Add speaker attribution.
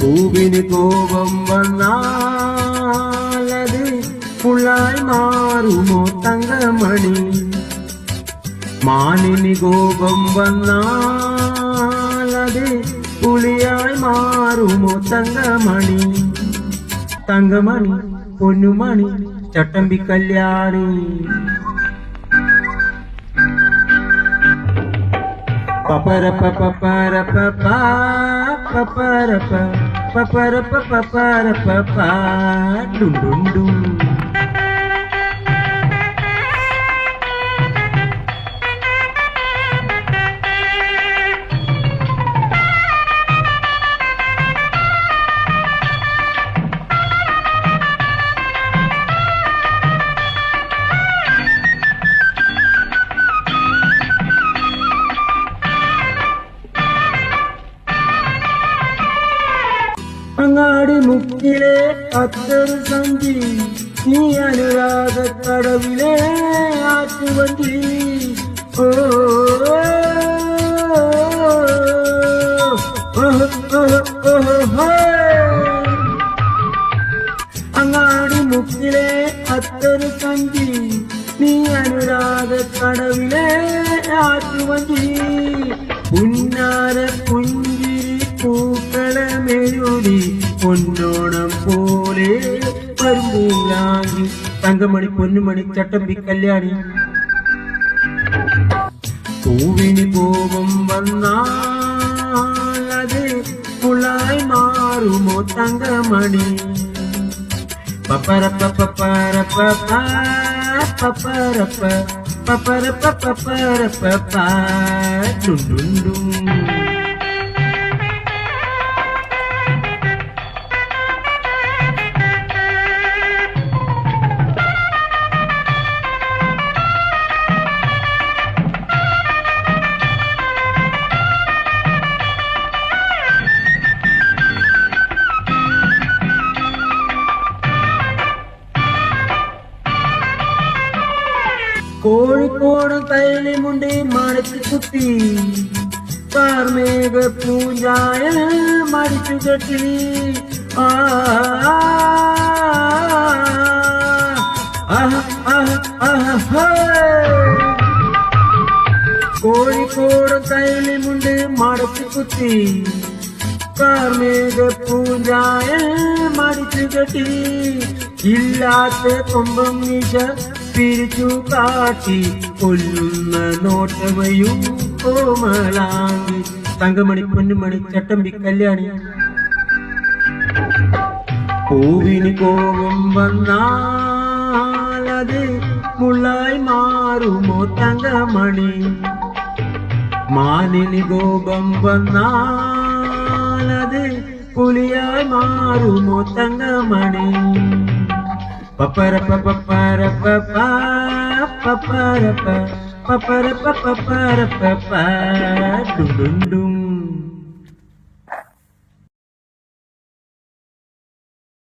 Speaker 1: പൂവിന് കോപം വന്നാലത് പുള്ളായി മാറുമോ തങ്കമണി മാനിന് കോപം വന്നാലത് പുളിയായി മാറുമോ തങ്കമണി തങ്കമണി പൊന്നുമണി ചട്ടമ്പി Kalyani papara pa papara pa papara pa pa dum dum dum നീ അനുരാഗ കടവിലെ ആറ്റുവണ്ടി ഓ ഓഹ്, ഓഹ്, ഓഹ്, ഹേ. അങ്ങാടി മുക്കിലെ അത്തറ് സഞ്ചി നീ അനുരാഗ കടവിലെ ആറ്റുവണ്ടി പുന്നാര പുഞ്ചിരി പൊന്നോണം പോലെ തങ്കമണി പൊന്നുമണി ചട്ടമ്പി കല്യാണി പൂവിന് കോപം വന്നാലത് പുള്ളായി മാറുമോ തങ്കമണി പപ്പര പപ്പര പപ്പര പപ്പര പപ്പരപ്പ പപ്പരപ്പ ഡുണ്ടുണ്ടു കോഴിക്കോട് തൈലിമുണ്ട് മണിച്ചു കുത്തി. കാർമേക പൂജായ മടിച്ചു കെട്ടി. ആ. കോഴിക്കോട് തൈലിമുണ്ട് മടച്ചു കുത്തി. കാർമേക പൂജായ മടിച്ചു കെട്ടി. ഇല്ലാത്ത കൊമ്പം നിശ പിരിച്ചു കാട്ടി കൊല്ലുന്ന നോട്ടവയും കോമളാങ്കി തങ്കമണി പൊന്നുമണി ചട്ടമ്പി കല്യാണി. പൂവിന് കോപം വന്നാലത് മുള്ളായി മാറുമോ തങ്കമണി? മാനിന് കോപം വന്നാലത് പുലിയായി മാറുമോ തങ്കമണി? dung dung